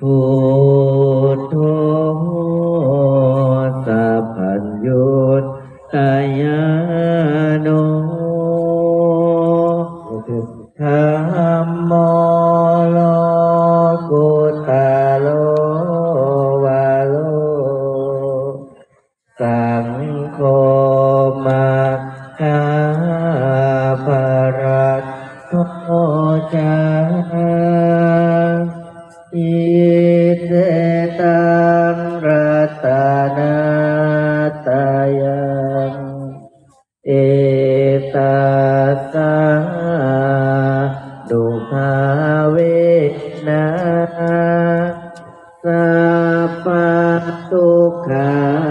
พุ งรัตนาตายังเอตัสสะดุภาเวนะสัพพทุกขา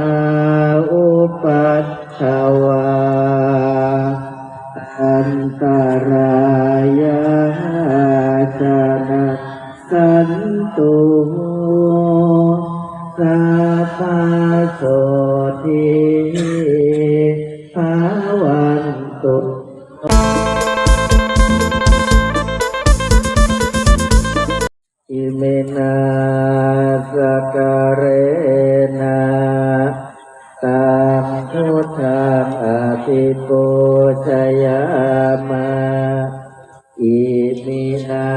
มินา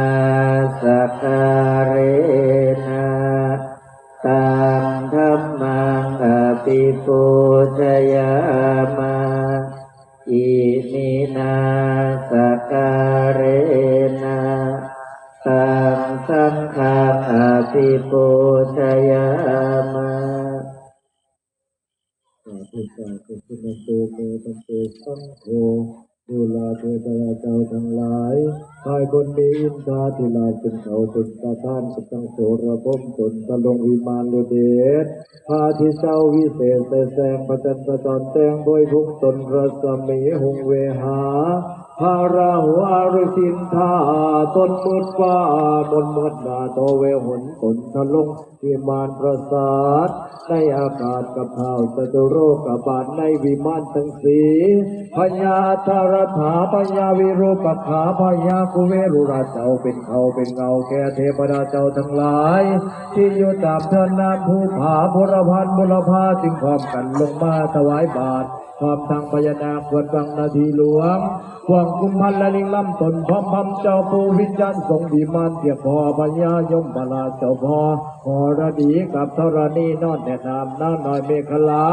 สักาเรนะตังธัมมังอภิปุชยามาอิมินาสักาเรนะตังสังฆาอภิปุชยามาพุทธะกุศลโตโกตันเตสังโฆดูลาเทวราเจ้าทั้งหลาย กายบนมีอินทราธิลาจึงเขาเป็นตาท่านสตังโสระพมตนตะลงวิมานโลเดชพาทิเจ้าวิเศษแต่แสงประจันประจอนแตงบวยทุกตนรัศมีหงเวหาพาราหัวฤสินทาตนมืดฟ้าบนมืดนาโตเวหนตนทะลงวิมานประสาทในอากาศกับเท้าสตุโรกบาทในวิมานทั้งสีพญาธารถาพญาวิรูปขาพญาคุเวรุราชเจ้าเป็นเขาเป็นเงาแก่เทพดาเจ้าทั้งหลาย ที่อยู่ตามเทินน้ำภูผาบุรพันบุรพาจึงพร้อมกันลงมาถวายบาตร พร้อมทางพญานาคควรฟังนาทีหลวงพวงกุมพันและลิงลำตนพร้อมพำเจ้าปูวิญญาณทรงดีมานเทียบพอปัญญายมบาลาเจ้าพอหอระดีกับธรณีนอนแนะนำน้าหน่อยเมฆลา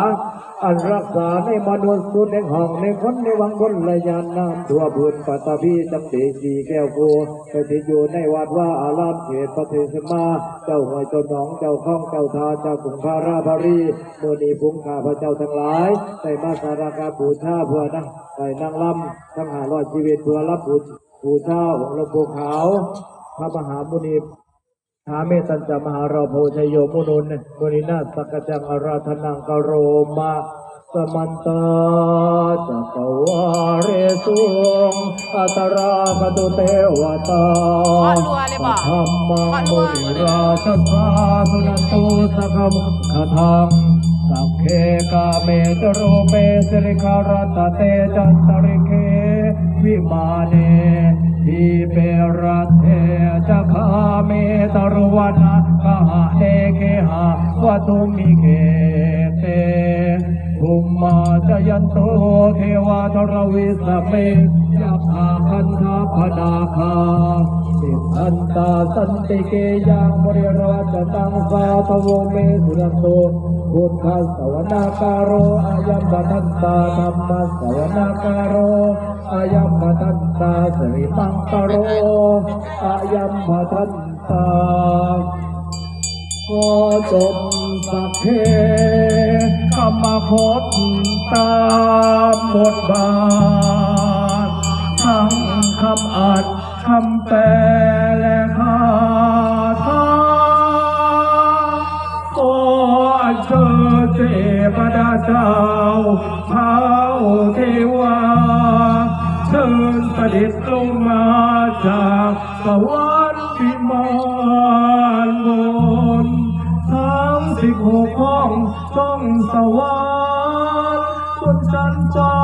อันรักษาในมนุษย์สุดในห้องในคนในวังบนระยานน้ำทั่วพื้นปัตตภีจำปีสีแก้วโกไปที่อยู่ในวัดว่าอารามเขตประเทศมา เจ้าหอยเจ้าหนองเจ้าข้องเจ้าทาเจ้ากุงพาราภารีเมื่อนี้พุงข้าพระเจ้าทั้งหลายได้มาสารากาบูชาเพื่อนะได้นางลำทั้งหารอดชีวิตเพื่อรับบูชบูชาองค์หลวงปู่ขาว พระมหามุนีถาเมตัญจมหาราโพชยโยมุนุนมุนินาสกจังอาราธนังกโรมาสมันตาจักวาเรสุงอัตรากตุเทวตาขอรัวเลยบอกธรรมังขอรัมุวนิราชสาสุนันตุสักมุขทัง สัพเพกาเมจโรเปสิริคารตเตจันตริเควิมาเนทีเปรัตเทจะคาเมตรวนะกหะเดเคหะวตุมิเกเตภุมมาจยันโตเทวาทรวิสเมยัพาคันธาพนาคาสิทันตาสันติเกยังบริราชตังสาตวเมสุรโต พุทธสวนาการโรอายัมบัทันตาธรรมสวนาการโรอายัมมาทันตาสิริมังกโรอายัมมาทันตาขอจงสักเคกรรมคตตามบทบาททั้งคำอัดคำแปล เจ้าเท้าเทวาเชิญเสด็จลงมาจากสวรรค์วิมานบนทั้งสิบหกห้องต้องสวรรค์บนจันทรา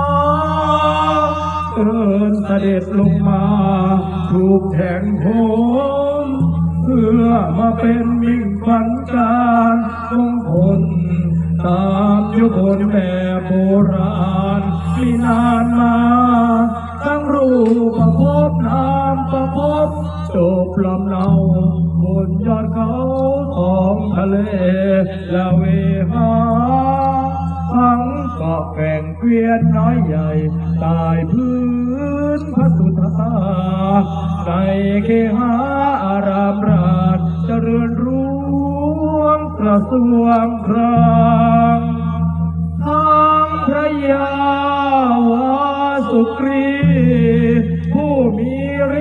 เอินเสด็จลงมาถูกแทงโหนพื่อมาเป็นมิ่งขวัญการมงคลตาม คนแบบโบราณ มีนานมาทั้งรูปประพบนามประพบจบลำเนาบนยอดเขาทองทะเลและเวหาทั้งเกาะแก่งเกวียนน้อยใหญ่ตายพื้นพระสุธาในเคหาอารามราชเจริญรุ่งกระทรวงคราง ยาวาสุกรี ผู้มี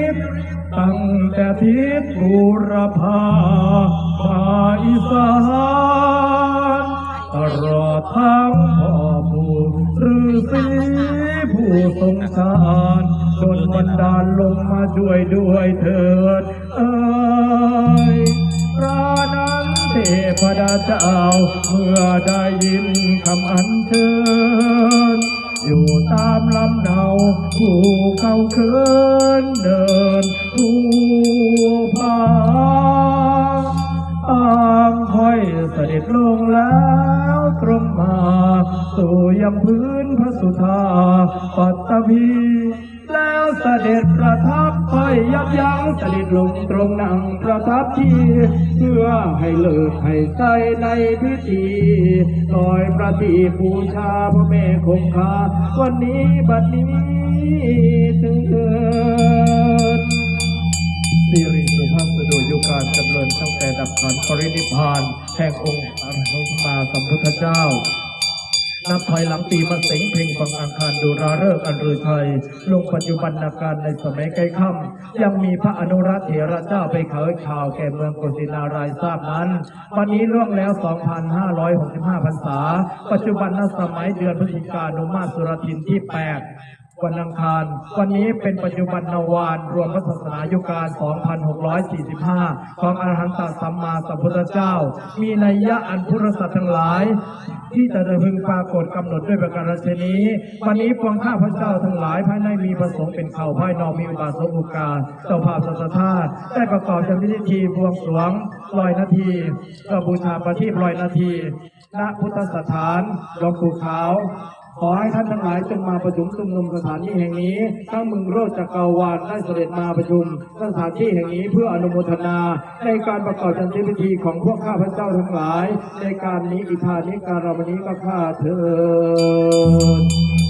ฤทธิ์ตั้งแต่ทิศบูรพาภาอีสานตลอดทั้งพ่อผู้ฤาษีผู้ทรงสารจนบันดาลลงมาช่วยด้วยเถิดเอ้ยระนั้น เทพดาเจ้า เมื่อได้ยินคำอัญเชิญ อยู่ตามลำเนาผู้เข้าเคินเดินผู้พาอางค่อยเสด็จลงแล้วตรงมาสู่ยังพื้นพระสุธาปัตตภีแล้วเสด็จประทับค่อยยับยั เสด็จลงตรงนั่งประทับที่เพื่อให้เลิกให้ใจในพิธีลอยประทีปบูชาพระแม่คงคาวันนี้บัดนี้ถึงเถิดสิริสุภาพสดุยุการจำเริญตั้งแต่ดับขันปรินิพพานแห่งองค์อรหันตมาสัมพุทธเจ้า นับถอยหลังปีมะเสงเพ่งฟังอังคารดูราเริกอันรือไทย ลงปัจจุบันนาการในสมัยใกล้ค่ำยังมีพระอนุรักษ์เถระเจ้าไปเขยข่าวแก่เมืองกุสินารายทราบนั้น วันนี้ล่วงแล้ว 2,565พรรษา ปัจจุบันนสมัยเดือนพฤศจิกายนมาสสุรทินที่ 8 วันอังคาร วันนี้เป็นปัจจุบันนวาน รวมพระศาสนายุการ 2645 ของอรหันตสัมมาสัมพุทธเจ้า มีนัยยะอันพุทธสัตว์ทั้งหลาย ที่จะพึงปรากฏกำหนดด้วยประการฉนี้ วันนี้พวงข้าพระเจ้าทั้งหลายภายในมีประสงค์เป็นเข่าภายนอกมีอุบาสกอุกาเจ้าภาพสัตธาตุได้ประกอบจำพิธีบวงสรวงลอยนาทีก็บูชาประทีปลอยนาทีณพุทธสถานหลวงปู่ขาว ขอให้ท่านทั้งหลายจงมาประชุมชุมนุมสถานที่แห่งนี้ทั้งมึงโรจจักรวาลได้เสด็จมาประชุมสถานที่แห่งนี้เพื่ออนุโมทนา ในการประกอบจันทพิธีของพวกข้าพเจ้าทั้งหลาย ในการนี้อิทานิการามนี้ก็ข้าเถิด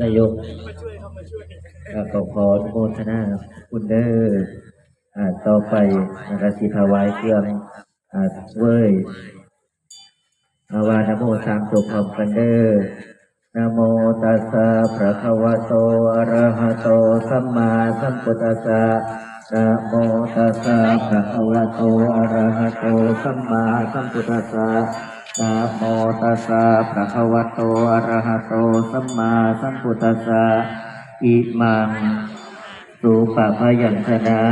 นายกอ่าขอโมทนาคุณเด้ออ่าต่อไปนะครับสิถวายเครื่องอ่าเว้ยอาวานโมสามจบพร้อมกันเด้อนโมตัสสะภะคะวะโตอะระหะโตสัมมาสัมพุทธัสสะนะโมตัสสะภะคะวะโตอะระหะโตสัมมาสัมพุทธัสสะ นะโมตัสสะภะคะวะโตอะระหะโตสัมมาสัมพุทธัสสะอิมังสุปะพยัญชนะ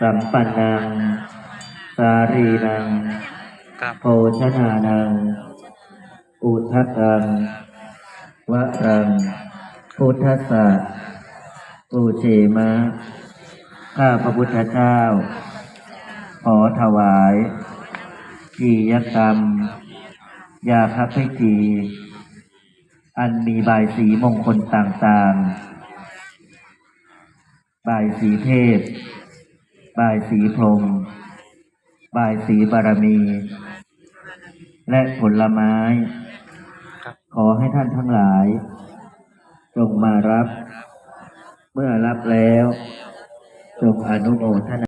สัมปันนัง สารีนังโภชนานัง อุทัตังวะรัง พุทธสสะปูเชมะ ข้าพระพุทธเจ้า ขอถวาย กิยกรรม ยาคับพิธีอันมีบายสีมงคลต่างๆ บายสีเทพ บายสีพรหมบายสีบารมี และผลไม้ ขอให้ท่านทั้งหลาย จงมารับ เมื่อรับแล้ว จงอนุโมทนา